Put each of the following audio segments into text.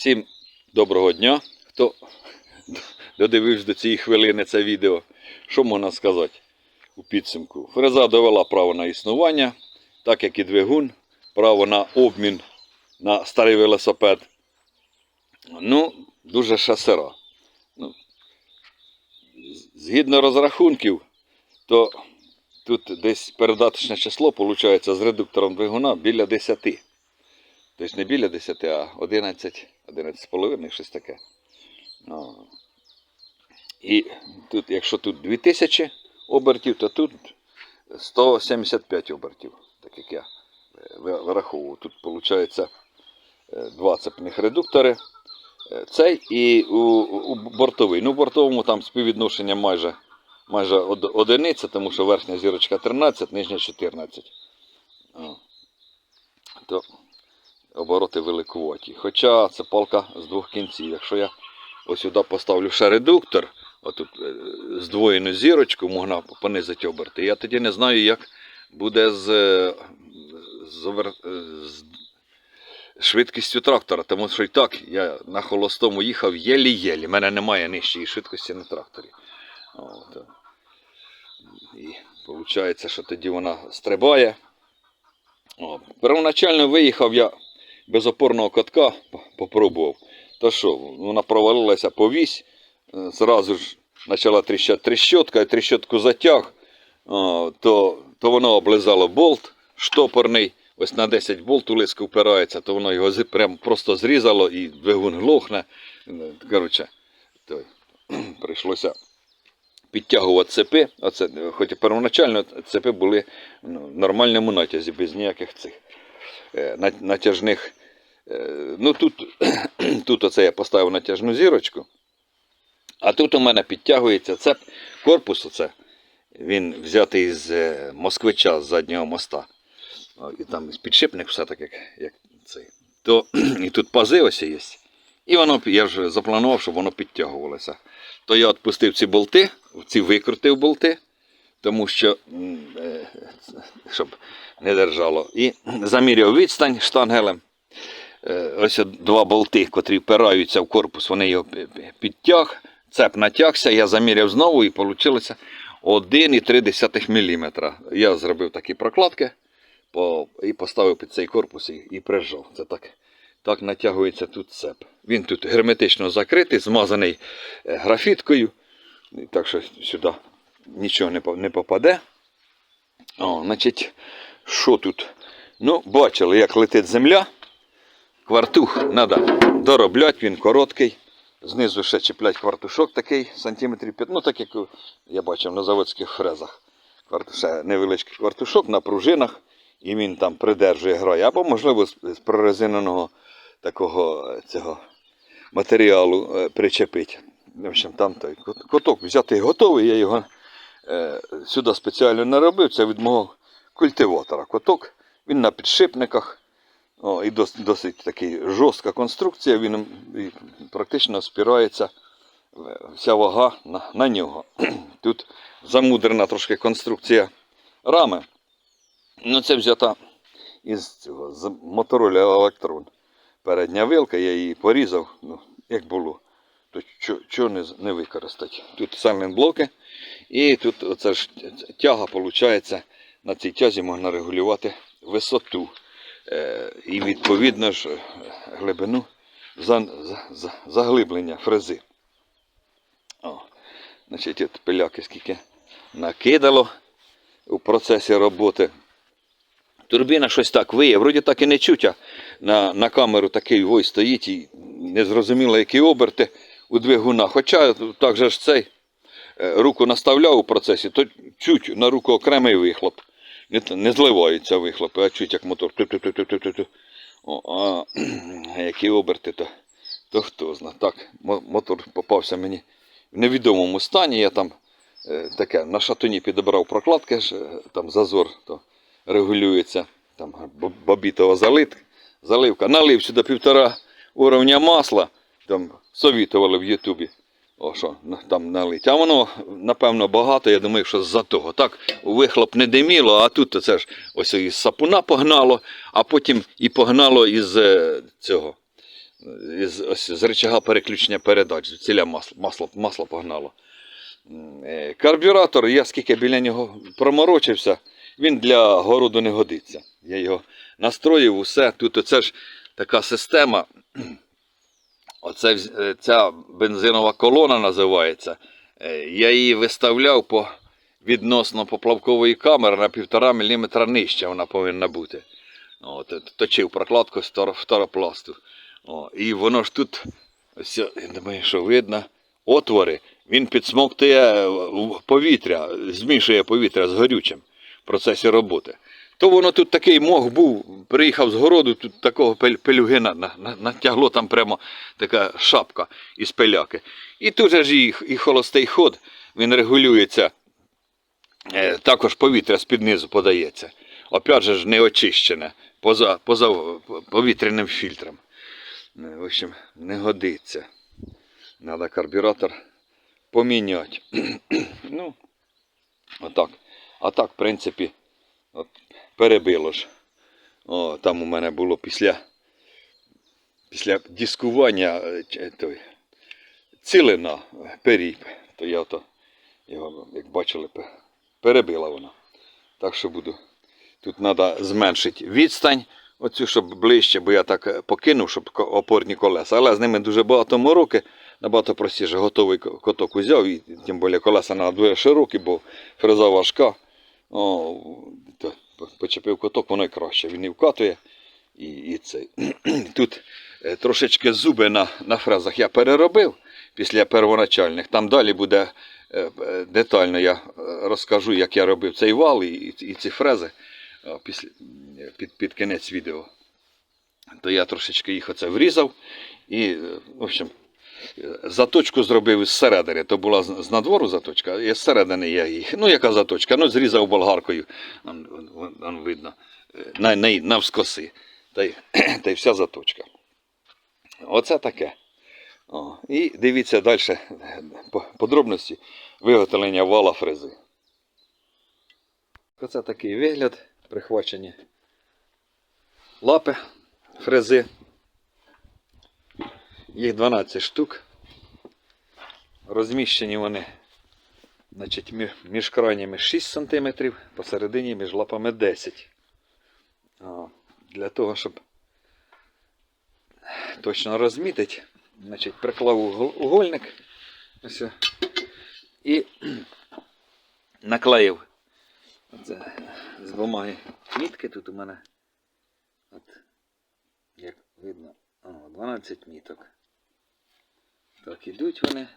Всім доброго дня. Хто додивився до цієї хвилини це відео, що можна сказати у підсумку? Фреза довела право на існування, так як і двигун, право на обмін на старий велосипед. Ну, дуже шасера. Ну, згідно розрахунків, то тут десь передаточне число виходить з редуктором двигуна біля 10. Тобто не біля 10, а 11, 11,5, щось таке. Ну, і тут, якщо тут 2000 обертів, то тут 175 обертів, так як я е, вираховував. Тут виходить два цепних редуктори. Е, Цей і у, у бортовий. Ну, в бортовому там співвідношення майже, майже одиниця, тому що верхня зірочка 13, нижня 14. О. То обороти великуваті. Хоча це палка з двох кінців. Якщо я ось сюди поставлю ще редуктор, отут е, здвоєну зірочку можна понизити оберти. Я тоді не знаю, як буде з, е, з, овер- е, з швидкістю трактора, тому що і так я на холостому їхав єлі-єлі. У мене немає нижчої швидкості на тракторі. От. І виходить, що тоді вона стрибає. Первоначально виїхав я без опорного катка, попробував. То що, вона провалилася по вісь, е, зразу ж почала тріщати тріщотка, і тріщотку затяг, то, то воно облизало болт штопорний, ось на 10 болт у лиску впирається, то воно його прям просто зрізало і двигун глохне. Е, Коротше, то, прийшлося підтягувати цепи. Оце, хоч первоначально цепи були ну, в нормальному натязі, без ніяких цих е, натяжних. Е, Ну тут, тут оце я поставив натяжну зірочку. А тут у мене підтягується цеп корпус. Оце, він взятий з е, москвича з заднього моста. І там підшипник все так, як, як цей. То, і тут пази ось є. І воно, я ж запланував, щоб воно підтягувалося. То я відпустив ці болти, ці викрутив болти, тому що, е, щоб не держало. І заміряв відстань штангелем. Е, Ось два болти, котрі впираються в корпус, вони його пі- пі- підтяг, цеп натягся, я заміряв знову і вийшло 1,3 мм. Я зробив такі прокладки і поставив під цей корпус і, і прижав. Це так, так натягується тут цеп. Він тут герметично закритий, змазаний е, графіткою, так що сюди нічого не, не попаде. О, значить, що тут? Ну, бачили, як летить земля. Квартух треба доробляти, він короткий. Знизу ще чіплять квартушок такий, сантиметрів 5, ну так як я бачив на заводських фрезах. Ще невеличкий квартушок на пружинах, і він там придержує грає. Або, можливо, з, прорезиненого такого е, цього матеріалу е, причепить. В общем, там той кот- коток взятий готовий, я його е, сюди спеціально не робив. Це від мого культиватора. Коток, він на підшипниках. О, і досить, досить такий жорстка конструкція, він і практично спирається е, вся вага на, на нього. Тут замудрена трошки конструкція рами. Ну, це взята із цього з Motorola Electron. Передня вилка, я її порізав, ну, як було. То чого не, не використати? Тут сайлент-блоки, і тут оце ж тяга, виходить, на цій тязі можна регулювати висоту. Е, і відповідно ж е, глибину за, за, за, заглиблення фрези. О, значить, от пиляки скільки накидало у процесі роботи. Турбіна щось так виє, вроді так і не чуть, на, на камеру такий вой стоїть і незрозуміло, які оберти у двигуна. Хоча так же ж цей е, руку наставляв у процесі, то чуть на руку окремий вихлоп. Не, не зливаються вихлопи, а чуть як мотор. Ту-ту-ту-ту-ту-ту. О, а які оберти, то, то хто зна. Так, мотор попався мені в невідомому стані. Я там е, таке на шатуні підібрав прокладки, е, там зазор то регулюється, там бобітова залит, заливка. Налив сюди півтора уровня масла, там совітували в Ютубі. О, там налить. А воно, напевно, багато, я думаю, що з-за того. Так, вихлоп не диміло, а тут це ж ось із сапуна погнало, а потім і погнало із е, цього із, ось, з рычага переключення передач, ціля масло, масло, масло погнало. Е, Карбюратор, я скільки біля нього проморочився, він для городу не годиться. Я його настроїв, усе. Тут оце ж така система. Оце е, ця бензинова колона називається. Е, Я її виставляв по відносно поплавкової камери на півтора міліметра нижче вона повинна бути. От, е, точив прокладку з торо- фторопласту. О, і воно ж тут, ось, я думаю, що видно, отвори, він підсмоктує повітря, змішує повітря з горючим в процесі роботи. То воно тут такий мох був, приїхав з городу, тут такого пель- пелюги на, на, на- натягло там прямо така шапка із пиляки. І тут же ж і, і холостий ход, він регулюється, е, також повітря з-під низу подається. Опять же ж не очищене, поза, поза повітряним фільтром. Е, В общем, не годиться. Треба карбюратор поміняти. ну, отак. А так, в принципі, перебило ж. О, там у мене було після, після дискування е, той, цілина е, періп. То я ото його, як бачили, перебила вона. Так що буду. Тут треба зменшити відстань, оцю, щоб ближче, бо я так е, покинув, щоб опорні колеса. Але з ними дуже багато мороки, набагато простіше. Готовий коток узяв, і тим більше колеса на дуже широкі, бо фреза важка. О, почепив коток, воно й краще. Він і вкатує. І, і цей. Тут е, трошечки зуби на, на фрезах я переробив після первоначальних. Там далі буде е, детально я е, розкажу, як я робив цей вал і, і, і ці фрези після, під, під кінець відео. То я трошечки їх оце врізав і, в общем, заточку зробив із середини. То була з надвору заточка, і з середини я їх. Ну, яка заточка? Ну, зрізав болгаркою, он, видно, е, на, на, навскоси. Та й, та й вся заточка. Оце таке. О, і дивіться далі по- подробності виготовлення вала фрези. Оце такий вигляд прихвачені лапи фрези. Їх 12 штук. Розміщені вони значить, між крайніми 6 см, посередині між лапами 10 Для того, щоб точно розмітити, значить, приклав угольник ось, і наклеїв Оце, з бумаги мітки тут у мене. От, як видно, 12 міток. Так, ідуть вони.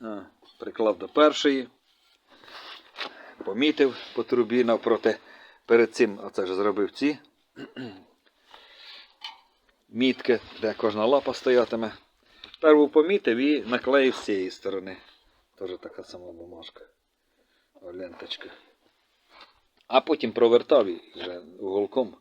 А, приклав до першої. Помітив по трубі навпроти. Перед цим оце ж зробив ці мітки, де кожна лапа стоятиме. Перву помітив і наклеїв з цієї сторони. Теж така сама бумажка. Ленточка. А потім провертав і вже уголком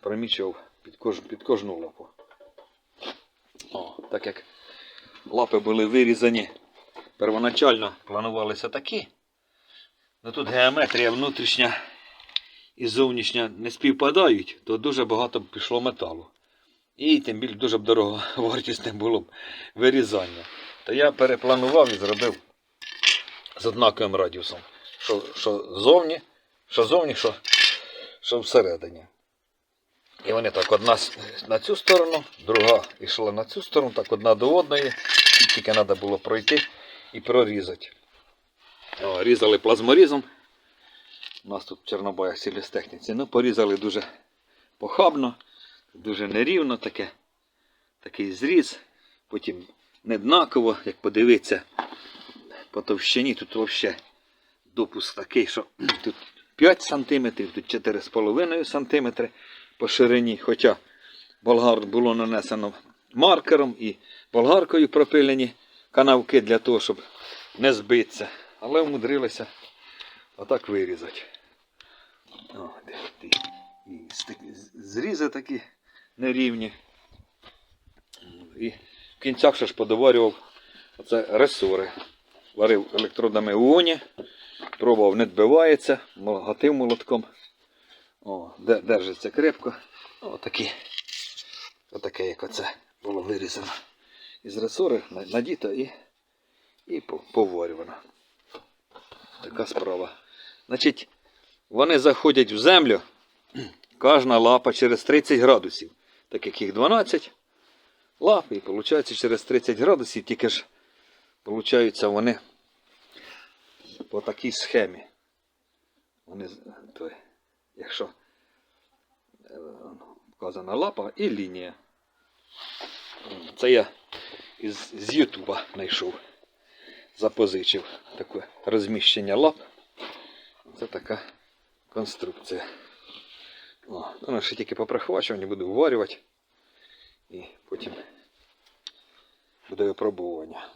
промічував під, кож, під кожну лапу. Так як лапи були вирізані первоначально планувалися такі. Ну тут геометрія внутрішня і зовнішня не співпадають, то дуже багато б пішло металу. І тим більше дуже б дорого вартісне було б вирізання. То я перепланував і зробив з однаковим радіусом. Що, що зовні, що зовні, що всередині. І вони так одна на цю сторону, друга йшла на цю сторону, так одна до одної. Тільки треба було пройти і прорізати. О, різали плазморізом. У нас тут в Чорнобаях сільгостехніці. Ну, порізали дуже похабно, дуже нерівно таке. Такий зріз. Потім неднаково, як подивитися, по товщині тут взагалі допуск такий, що тут 5 см, тут 4,5 см по ширині. Хоча болгар було нанесено маркером і болгаркою пропилені канавки для того, щоб не збитися. Але вмудрилися отак вирізати. О, де ти. Зрізи такі нерівні. І в кінцях ще ж подоварював оце ресори. Варив електродами в уоні, пробував, не відбивається, гатив молотком. О, де- держиться крепко. О, такі Отаке, як оце було вирізано. Із ресори надіто і, і поварювано. Така справа. Значить, вони заходять в землю, кожна лапа через 30 градусів. Так як їх 12 лап, і виходить через 30 градусів, тільки ж получаються вони по такій схемі. Вони, з- то, якщо е, вказана лапа і лінія. Це я із, з Ютуба знайшов. Запозичив таке розміщення лап. Це така конструкція. О, воно ще тільки поприхвачування, буду вварювати. І потім буде випробування.